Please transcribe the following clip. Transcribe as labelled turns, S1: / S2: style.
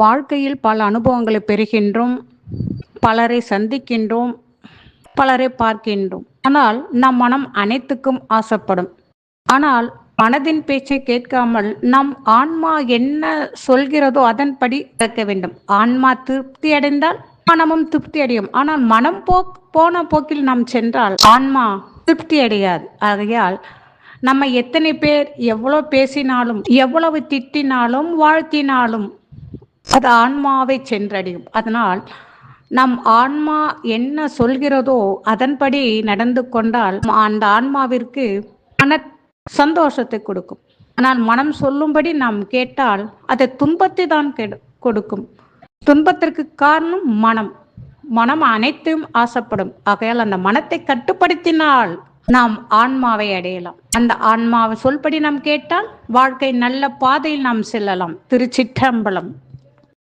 S1: வாழ்க்கையில் பல அனுபவங்களை பெறுகின்றோம் பலரை சந்திக்கின்றோம் பலரை பார்க்கின்றோம். ஆனால் நம் மனம் அனைத்துக்கும் ஆசைப்படும். ஆனால் மனதின் பேச்சை கேட்காமல் நம் ஆன்மா என்ன சொல்கிறதோ அதன்படி கேட்க வேண்டும். ஆன்மா திருப்தி அடைந்தால் மனமும் திருப்தி அடையும். ஆனால் மனம் போ போன போக்கில் நாம் சென்றால் ஆன்மா திருப்தி அடையாது. ஆகையால் நம்ம எத்தனை பேர் எவ்வளோ பேசினாலும் எவ்வளவு திட்டினாலும் வாழ்த்தினாலும் அது ஆன்மாவை சென்றடையும். அதனால் நம் ஆன்மா என்ன சொல்கிறதோ அதன்படி நடந்து கொண்டால் அந்த ஆன்மாவிற்கு மன சந்தோஷத்தை கொடுக்கும். ஆனால் மனம் சொல்லும்படி நாம் கேட்டால் அது துன்பத்தை தான் கெடு கொடுக்கும். துன்பத்திற்கு காரணம் மனம். மனம் அனைத்தும் ஆசைப்படும். ஆகையால் அந்த மனத்தை கட்டுப்படுத்தினால் நாம் ஆன்மாவை அடையலாம். அந்த ஆன்மாவை சொல்படி நாம் கேட்டால் வாழ்க்கை நல்ல பாதையில் நாம் செல்லலாம். திருச்சிற்றம்பலம்.